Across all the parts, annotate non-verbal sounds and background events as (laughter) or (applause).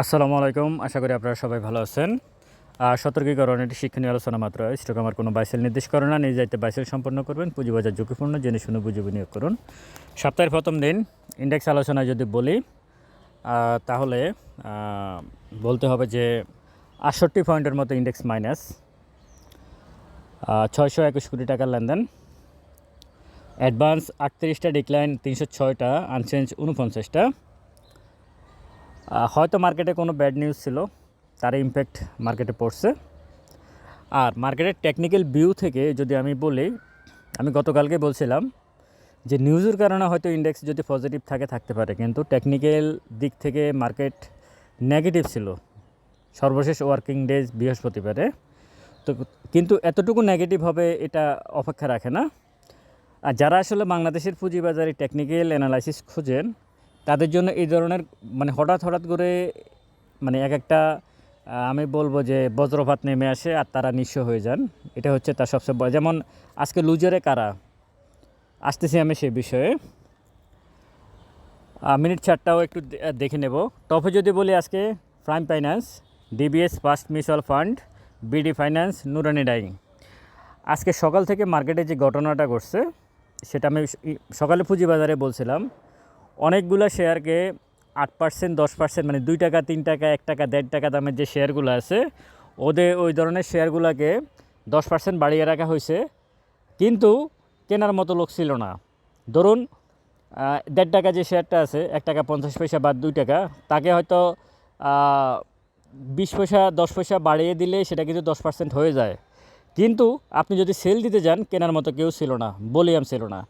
আসসালামু আলাইকুম। আশা করি আপনারা সবাই ভালো আছেন। সতর্কীকরণ, এটি শিক্ষণীয় আলোচনা মাত্র। স্টক আমার কোনো বাইসেল নির্দেশ করে না। নিজ দায়িত্বে বাইসেল সম্পন্ন করবেন। পুঁজিবাজার ঝুঁকিপূর্ণ, জেনে শুনে বুঝে বিনিয়োগ করুন। সপ্তাহের প্রথম দিন ইন্ডেক্স আলোচনায় যদি বলি তাহলে বলতে হবে যে আটষট্টি পয়েন্টের মতো ইন্ডেক্স মাইনাস ছয়শো একুশ কোটি টাকার লেনদেন। অ্যাডভান্স আটত্রিশটা ডিক্লাইন তিনশো ছয়টা আনচেঞ্জ উনপঞ্চাশটা হয়তো মার্কেটে কোনো ব্যাড নিউজ ছিল, তার ইম্প্যাক্ট মার্কেটে পড়ছে। আর মার্কেটের টেকনিক্যাল ভিউ থেকে যদি আমি বলি, আমি গতকালকে বলছিলাম যে নিউজের কারণে হয়তো ইন্ডেক্স যদি পজিটিভ থাকে, থাকতে পারে। কিন্তু টেকনিক্যাল দিক থেকে মার্কেট নেগেটিভ ছিল। সর্বশেষ ওয়ার্কিং ডেজ বৃহস্পতিবারে। তো কিন্তু এতটুকু নেগেটিভ হবে এটা অপেক্ষা রাখে না। আর যারা আসলে বাংলাদেশের পুঁজিবাজারে টেকনিক্যাল অ্যানালাইসিস খুঁজেন তাদের জন্য এই ধরনের মানে হঠাৎ হঠাৎ করে মানে এক একটা আমি বলব যে বজ্রপাত নেমে আসে আর তারা নিঃস্ব হয়ে যান। এটা হচ্ছে তার সবচেয়ে বড় যেমন আজকে লুজারে কারা? আসতেছি আমি সে বিষয়ে। মিনিট চারটাও একটু দেখে নেব। টপে যদি বলি আজকে, prime finance, DBS, first mutual fund, BD finance, Nurani dyeing. আজকে সকাল থেকে মার্কেটে যে ঘটনাটা ঘটছে, সেটা আমি সকালে পুঁজিবাজারে বলছিলাম। অনেকগুলো শেয়ারকে আট পার্সেন্ট দশ পার্সেন্ট মানে দুই টাকা, তিন টাকা, এক টাকা, দেড় টাকা দামের যে শেয়ারগুলো আছে ওদের ওই ধরনের শেয়ারগুলোকে দশ পার্সেন্ট বাড়িয়ে রাখা হয়েছে। কিন্তু কেনার মতো লোক ছিল না। ধরুন দেড় টাকা যে শেয়ারটা আছে, এক টাকা পঞ্চাশ পয়সা বা দুই টাকা, তাকে হয়তো বিশ পয়সা, দশ পয়সা বাড়িয়ে দিলে সেটা কিন্তু দশ পার্সেন্ট হয়ে যায়। কিন্তু আপনি যদি সেল দিতে যান, কেনার মতো কেউ ছিল না বলিয়াম ছিল না।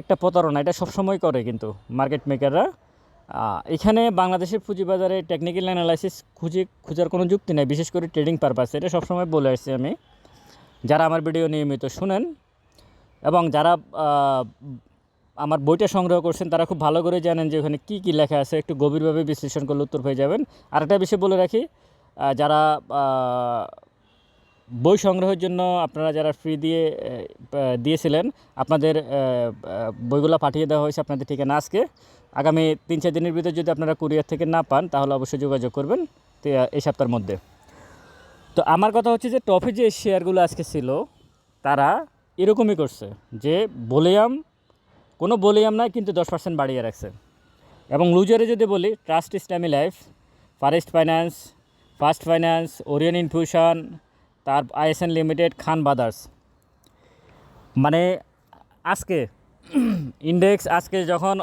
একটা প্রতারণা, এটা সবসময় করে কিন্তু মার্কেট মেকাররা এখানে বাংলাদেশের পুঁজিবাজারে টেকনিক্যাল অ্যানালাইসিস খুঁজে খোঁজার কোনো যুক্তি নেই, বিশেষ করে ট্রেডিং পারপাসে এটা সবসময় বলে আসছি আমি। যারা আমার ভিডিও নিয়মিত শুনেন এবং যারা আমার বইটা সংগ্রহ করছেন, তারা খুব ভালো করে জানেন যে ওখানে কী কী লেখা আছে। একটু গভীরভাবে বিশ্লেষণ করলে উত্তর পেয়ে যাবেন। আর একটা বিষয় বলে রাখি যারা বই সংগ্রহের জন্য আপনারা যারা ফ্রি দিয়ে দিয়েছিলেন, আপনাদের বইগুলো পাঠিয়ে দেওয়া হয়েছে আপনাদের ঠিকানা আজকে। আগামী তিন চার দিনের ভিতরে যদি আপনারা কুরিয়ার থেকে না পান, তাহলে অবশ্যই যোগাযোগ করবেন এই সপ্তাহের মধ্যে। তো আমার কথা হচ্ছে যে টপে যে শেয়ারগুলো আজকে ছিল, তারা এরকমই করছে যে, বলিয়াম, কোনো বলিয়াম নাই, কিন্তু দশ পার্সেন্ট বাড়িয়ে রাখছে। এবং লুজারে যদি বলি trust Islami life Fareast finance first finance Orion infusion তার আইএসএন লিমিটেড খান ব্রাদার্স। মানে আজকে (clears throat) ইন্ডেক্স আজকে যখন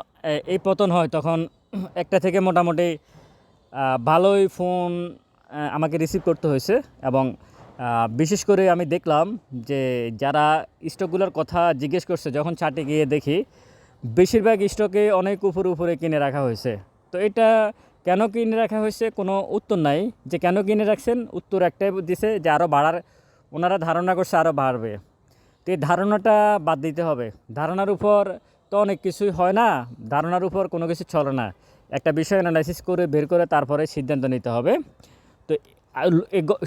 এই পতন হয়, তখন (clears throat) একটা থেকে মোটামুটি ভালোই ফোন আমাকে রিসিভ করতে হয়েছে এবং বিশেষ করে আমি দেখলাম যে যারা স্টকগুলোর কথা জিজ্ঞেস করছে, যখন চার্টে গিয়ে দেখি, বেশিরভাগ স্টকে অনেক উপরে উপরে কিনে রাখা হয়েছে। তো এটা কেন কিনে রাখা হয়েছে কোনো উত্তর নাই। যে কেন কিনে রাখছেন, উত্তর একটাই দিছে যে আরও বাড়ার, ওনারা ধারণা করছে আরও বাড়বে। তো এই ধারণাটা বাদ দিতে হবে। ধারণার উপর তো অনেক কিছুই হয় না, ধারণার উপর কোনো কিছু চলে না। একটা বিষয় অ্যানালাইসিস করে বের করে তারপরে সিদ্ধান্ত নিতে হবে। তো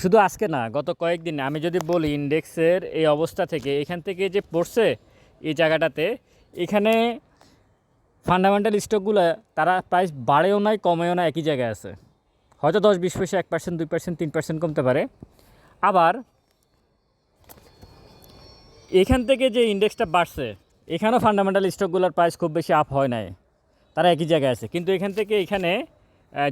শুধু আজকে না, গত কয়েকদিন আমি যদি বলি ইন্ডেক্সের এই অবস্থা থেকে, এখান থেকে যে পড়ছে এই জায়গাটাতে, এখানে ফান্ডামেন্টাল স্টকগুলো তারা প্রাইস বাড়েও নাই, কমেও না একই জায়গায় আছে। হয়তো দশ, বিশ পয়সা, এক পার্সেন্ট দুই পার্সেন্ট তিন পার্সেন্ট কমতে পারে। আবার এখান থেকে যে ইন্ডেক্সটা বাড়ছে, এখানেও ফান্ডামেন্টাল স্টকগুলোর প্রাইস খুব বেশি আপ হয় নাই। তারা একই জায়গায় আছে। কিন্তু এখান থেকে এখানে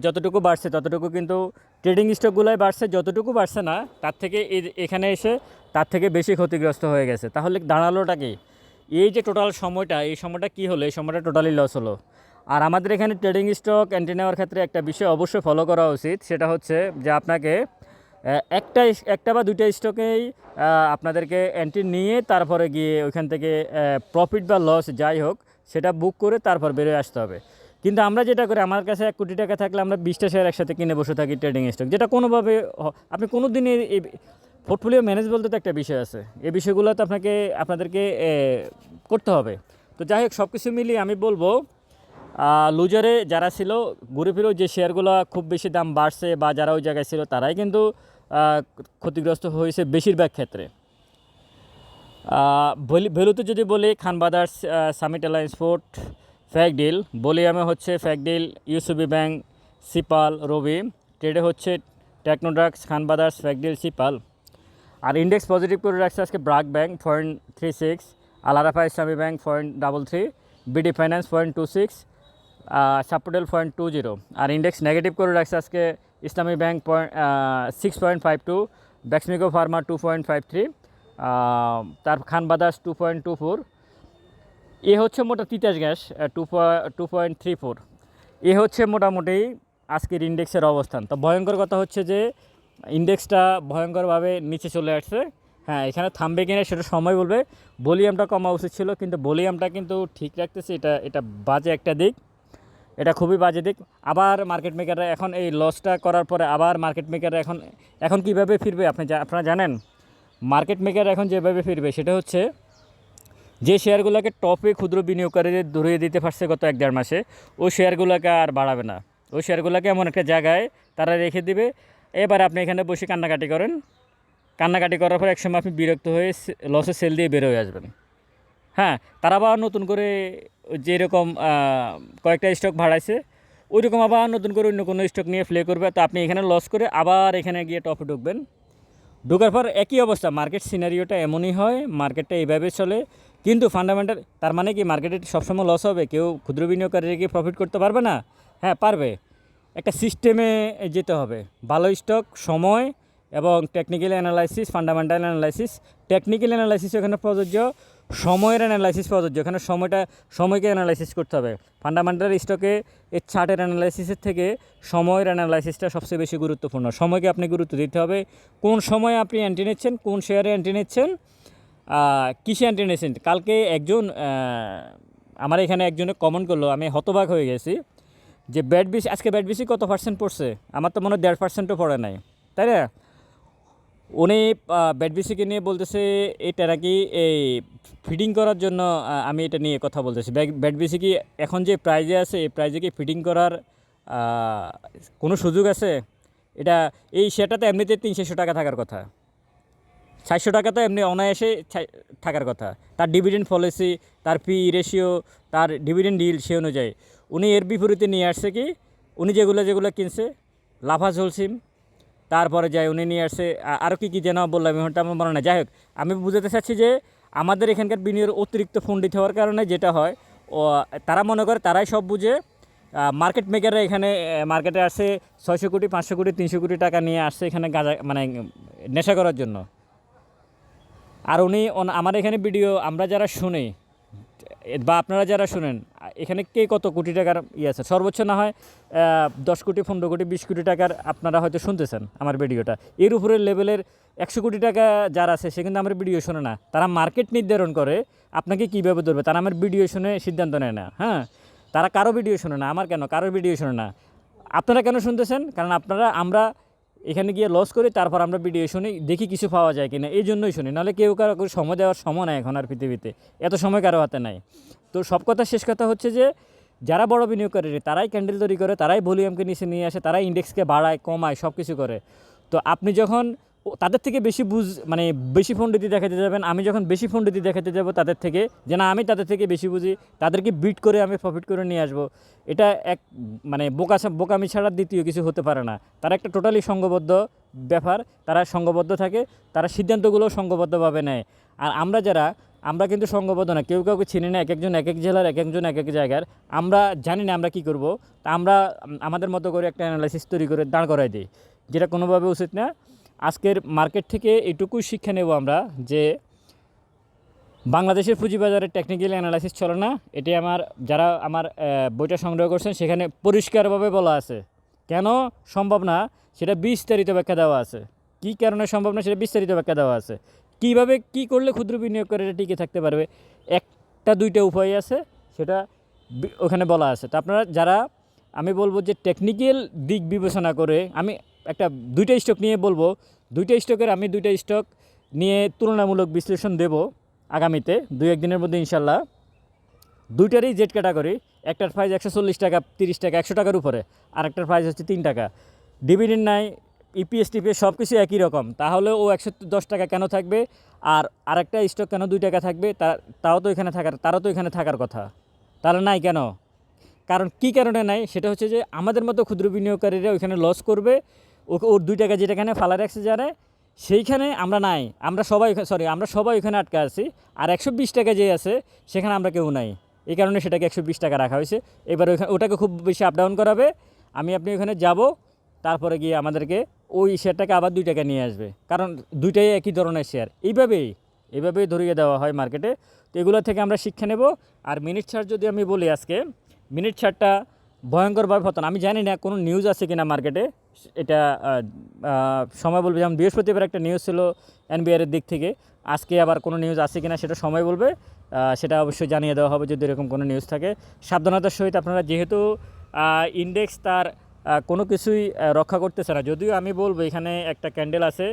যতটুকু বাড়ছে, ততটুকু কিন্তু ট্রেডিং স্টকগুলোই বাড়ছে, যতটুকু বাড়ছে না, তার থেকে এখানে এসে তার থেকে বেশি ক্ষতিগ্রস্ত হয়ে গেছে। তাহলে দাঁড়ালোটা কি? এই যে টোটাল সময়টা, এই সময়টা কি হলো? এই সময়টা টোটালি লস হলো। আর আমাদের এখানে ট্রেডিং স্টক এন্ট্রি নেওয়ার ক্ষেত্রে একটা বিষয় অবশ্যই ফলো করা উচিত, সেটা হচ্ছে যে আপনাকে একটা একটা বা দুইটা স্টকেই আপনাদেরকে এন্ট্রি নিয়ে তারপরে গিয়ে ওইখান থেকে প্রফিট বা লস যাই হোক, সেটা বুক করে তারপর বেরোয় আসতে হবে। কিন্তু আমরা যেটা করি, আমার কাছে এক কোটি টাকা থাকলে আমরা বিশটা শেয়ার একসাথে কিনে বসে থাকি ট্রেডিং স্টক যেটা কোনোভাবে আপনি কোনো এই পোর্টফোলিও ম্যানেজ বলতে তো একটা বিষয় আছে। এই বিষয়গুলো তো আপনাকে, আপনাদেরকে করতে হবে। তো যাই হোক সব কিছু মিলিয়ে আমি বলব লুজারে যারা ছিল ঘুরে ফিরেও যে শেয়ারগুলো খুব বেশি দাম বাড়ছে বা যারা ওই জায়গায় ছিল, তারাই কিন্তু ক্ষতিগ্রস্ত হয়েছে বেশিরভাগ ক্ষেত্রে। ভেলুতে যদি বলি, Khan brothers summit alliance fort ফ্যাক ডিল বলিয়ামে হচ্ছে ফ্যাক ডিল ইউসুবি ব্যাংক সিপাল রবি ট্রেডে হচ্ছে টেকনোড্রাক্স খান বাদার্স ফ্যাকডিল সিপাল আর ইন্ডেক্স পজিটিভ করে রাখছে আজকে BRAC bank point three six Al-Arafah Islami bank point double three BD finance point two six সাপোর্টেল point two zero আর ইন্ডেক্স নেগেটিভ করে রাখছে আজকে Islami bank point six point five two Beximco pharma two point five three তার Khan brothers two point two four এ হচ্ছে মোটা Titas gas two two point three four এ হচ্ছে মোটামুটি আজকের ইন্ডেক্সের অবস্থান। তো ভয়ঙ্কর কথা হচ্ছে যে ইন্ডেক্সটা ভয়ঙ্করভাবে নিচে চলে আসছে। হ্যাঁ এখানে থামবে কিনা সেটা সময় বলবে। ভলিউমটা কমা উচিত ছিল, কিন্তু ভলিউমটা কিন্তু ঠিক রাখতেছে। এটা এটা বাজে একটা দিক। এটা খুবই বাজে দিক। আবার মার্কেট মেকাররা এখন এই লসটা করার পরে আবার মার্কেট মেকাররা এখন এখন কীভাবে ফিরবে আপনি আপনারা জানেন? মার্কেট মেকার এখন যেভাবে ফিরবে, সেটা হচ্ছে যে শেয়ারগুলোকে টপে ক্ষুদ্র বিনিয়োগকারীদের ধরিয়ে দিতে পারছে গত এক দেড় মাসে ওই শেয়ারগুলোকে আর বাড়াবে না। ওই শেয়ারগুলোকে এমন একটা জায়গায় তারা রেখে দিবে এবার আপনি এখানে বসে কান্নাকাটি করেন। কান্নাকাটি করার পর একসময় আপনি বিরক্ত হয়ে লসে সেল দিয়ে বেরোয় আসবেন। হ্যাঁ তারা আবার নতুন করে যেরকম কয়েকটা স্টক ভাড়াইছে ওই রকম আবার নতুন করে অন্য কোনো স্টক নিয়ে প্লে করবে। তো আপনি এখানে লস করে আবার এখানে গিয়ে টপে ঢুকবেন। ঢোকার পর একই অবস্থা মার্কেট সিনারিওটা এমনই হয় মার্কেটটা এইভাবে চলে। কিন্তু ফান্ডামেন্টাল তার মানে কি মার্কেটে সবসময় লস হবে, কেউ ক্ষুদ্র বিনিয়োগকারীরা কি প্রফিট করতে পারবে না? হ্যাঁ পারবে। একটা সিস্টেমে যেতে হবে। ভালো স্টক, সময় এবং technical analysis fundamental analysis technical analysis এখানে প্রযোজ্য, সময়ের অ্যানালাইসিস প্রযোজ্য। এখানে সময়টা, সময়কে অ্যানালাইসিস করতে হবে। ফান্ডামেন্টাল স্টকে এর চার্টের অ্যানালাইসিসের থেকে সময়ের অ্যানালাইসিসটা সবচেয়ে বেশি গুরুত্বপূর্ণ। সময়কে আপনি গুরুত্ব দিতে হবে। কোন সময়ে আপনি অ্যান্টি নিচ্ছেন, কোন শেয়ারে অ্যান্টি নিচ্ছেন কিসে অ্যান্টি নিচ্ছেন? কালকে একজন আমার এখানে একজনে কমেন্ট করল, আমি হতবাক হয়ে গেছি। যে ব্যাট বিসি আজকে ব্যাট বিসি কত পার্সেন্ট পড়ছে? আমার তো মনে হয় দেড় পার্সেন্টও পড়ে নাই। তাই না? উনি ব্যাট বিসিকে নিয়ে বলতেছে, এটা নাকি এই ফিডিং করার জন্য আমি এটা নিয়ে কথা বলতেছি। ব্যাট বিসি কি এখন যে প্রাইজে আছে, এই প্রাইজে কি ফিডিং করার কোনো সুযোগ আছে? এটা, এই শেয়ারটা তো এমনিতে তিনশো টাকা থাকার কথা। চারশো টাকা তো এমনি অনায়াসে থাকার কথা। তার ডিভিডেন্ড পলিসি তার পি রেশিও তার ডিভিডেন্ড ডিল সে অনুযায়ী। উনি এর বিপরীতে নিয়ে আসছে কি? উনি যেগুলো যেগুলো কিনছে লাভা ঝোলসিম তারপরে যায় উনি নিয়ে আসছে আরও কী কী যেন বললাম ওটা আমার মনে নাই। যাই হোক, আমি বুঝাতে চাচ্ছি যে আমাদের এখানকার বিনিয়োগ অতিরিক্ত পণ্ডিত হওয়ার কারণে যেটা হয়, ও, তারা মনে করে তারাই সব বুঝে মার্কেট মেকাররা এখানে মার্কেটে আসছে ছয়শো কোটি, পাঁচশো কোটি, তিনশো কোটি টাকা নিয়ে আসছে এখানে গাঁজা মানে নেশা করার জন্য। আর উনি আমার এখানে ভিডিও আমরা যারা শুনি বা আপনারা যারা শুনেন এখানে কে কত কোটি টাকার ইয়ে আছে? সর্বোচ্চ না হয় দশ কোটি, পনেরো কোটি, বিশ কোটি টাকার আপনারা হয়তো শুনতেছেন আমার ভিডিওটা। এর উপরের লেভেলের একশো কোটি টাকা যারা আছে, সে কিন্তু আমার ভিডিও শোনে না। তারা মার্কেট নির্ধারণ করে, আপনাকে কীভাবে ধরবে? তারা আমার ভিডিও শুনে সিদ্ধান্ত নেয় না হ্যাঁ? তারা কারও ভিডিও শোনে না, আমার কেন? কারও ভিডিও শোনে না। আপনারা কেন শুনতেছেন? কারণ আপনারা, আমরা এখানে গিয়ে লস করি, তারপর আমরা ভিডিও শুনি, দেখি কিছু পাওয়া যায় কিনা। এই জন্যই শুনি, নাহলে কেউ কারও সময় দেওয়ার সময় নাই এখন আর পৃথিবীতে। এত সময় কারও হাতে নাই। তো সব কথা, শেষ কথা হচ্ছে যে, যারা বড় বিনিয়োগকারী তারাই ক্যান্ডেল তৈরি করে, তারাই ভলিউমকে নিচে নিয়ে আসে, তারাই ইন্ডেক্সকে বাড়ায়, কমায় সব কিছু করে। তো আপনি যখন তাদের থেকে বেশি বুঝ মানে বেশি পণ্ডিতি দেখাতে যাবেন। আমি যখন বেশি পণ্ডিতি দেখাতে যাব তাদের থেকে, যে না, আমি তাদের থেকে বেশি বুঝি, তাদেরকে বিট করে আমি প্রফিট করে নিয়ে আসব। এটা এক মানে বোকা বোকামি ছাড়া দ্বিতীয় কিছু হতে পারে না। তারা একটা টোটালি সংঘবদ্ধ ব্যাপার, তারা সংঘবদ্ধ থাকে, তারা সিদ্ধান্তগুলো সংঘবদ্ধভাবে নেয়। আর আমরা যারা, আমরা কিন্তু সংঘবদ্ধ না, কেউ কাউকে চিনি না এক একজন এক এক জেলার এক একজন এক এক জায়গার। আমরা জানি না আমরা কি করব। তা আমরা আমাদের মতো করে একটা অ্যানালাইসিস তৈরি করে দাঁড় করাই দিই, যেটা কোনোভাবে উচিত না। আজকের মার্কেট থেকে এটুকুই শিক্ষা নেব আমরা যে বাংলাদেশের পুঁজিবাজারে টেকনিক্যাল অ্যানালাইসিস চলে না। এটি আমার, যারা আমার বইটা সংগ্রহ করছেন, সেখানে পরিষ্কারভাবে বলা আছে। কেন সম্ভব না? সেটা বিস্তারিত ব্যাখ্যা দেওয়া আছে। কী কারণে সম্ভব না? সেটা বিস্তারিত ব্যাখ্যা দেওয়া আছে। কীভাবে কী করলে ক্ষুদ্র বিনিয়োগকারীরা টিকে থাকতে পারবে? একটা, দুইটা উপায় আছে, সেটা ওখানে বলা আছে। তো আপনারা, যারা, আমি বলব যে টেকনিক্যাল দিক বিবেচনা করে, আমি একটা দুইটা স্টক নিয়ে বলব। দুইটা স্টকের আমি দুইটা স্টক নিয়ে তুলনামূলক বিশ্লেষণ দেব আগামীতে, দুই একদিনের মধ্যে ইনশাল্লাহ। দুইটারই জেড ক্যাটাগরি একটার প্রাইস একশো চল্লিশ টাকা, তিরিশ টাকা, একশো টাকার উপরে আর একটার প্রাইস হচ্ছে তিন টাকা। ডিভিডেন্ড নাই ইপিএস টিপিএস সব কিছু একই রকম, তাহলে ও একশো দশ টাকা কেন থাকবে? আর আরেকটা স্টক কেন দুই টাকা থাকবে? তাও তো এখানে থাকার, তারও তো এখানে থাকার কথা। তাহলে নাই কেন? কারণ কি কারণে নাই? সেটা হচ্ছে যে আমাদের মতো ক্ষুদ্র বিনিয়োগকারীরা ওইখানে লস করবে ওকে ওর দুই টাকা যেটাখানে ফালা রাখছে যারা সেইখানে আমরা নাই। আমরা সবাই সরি আমরা সবাই ওইখানে আটকে আছি। আর একশো বিশ টাকা যে আছে, সেখানে আমরা কেউ নাই। এই কারণে সেটাকে একশো বিশ টাকা রাখা হয়েছে। এবার ওইখানে ওটাকে খুব বেশি আপ ডাউন করাবে। আমি আপনি ওখানে যাব, তারপরে গিয়ে আমাদেরকে ওই শেয়ারটাকে আবার দুই টাকা নিয়ে আসবে। কারণ দুইটাই একই ধরনের শেয়ার। এইভাবেই এইভাবেই ধরিয়ে দেওয়া হয় মার্কেটে তো এগুলো থেকে আমরা শিক্ষা নেব। আর মিনিট ছাড় যদি আমি বলি আজকে মিনিট ছাড়টা ভয়ঙ্করভাবে পতন আমি জানি না কোনো নিউজ আছে কিনা মার্কেটে এটা সময় বলবে। যেমন বৃহস্পতিবার একটা নিউজ ছিল এনবিআর এর দিক থেকে। আজকে আবার কোনো নিউজ আছে কিনা সেটা সময় বলবে। সেটা অবশ্যই জানিয়ে দেওয়া হবে যদি এরকম কোনো নিউজ থাকে। সাবধানতার সহিত আপনারা যেহেতু ইন্ডেক্স তার কোনো কিছুই রক্ষা করতেছে না। যদিও আমি বলব, এখানে একটা ক্যান্ডেল আছে।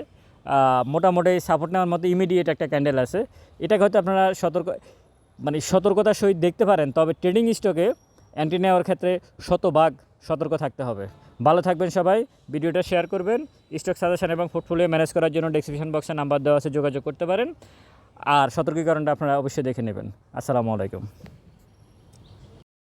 মোটামুটি সাপোর্ট নেওয়ার মতো ইমিডিয়েট একটা ক্যান্ডেল আছে। এটাকে হয়তো আপনারা সতর্ক মানে সতর্কতার সহিত দেখতে পারেন। তবে ট্রেডিং স্টকে অ্যান্টি নেওয়ার ক্ষেত্রে শতভাগ সতর্ক থাকতে হবে। ভালো থাকবেন সবাই, ভিডিওটা শেয়ার করবেন স্টক সাজেশন এবং পোর্টফোলিও ম্যানেজ করার জন্য ডেসক্রিপশন বক্সে নাম্বার দেওয়া আছে, যোগাযোগ করতে পারেন। আর সতর্কীকরণটা আপনারা অবশ্যই দেখে নেবেন। আসসালামু আলাইকুম।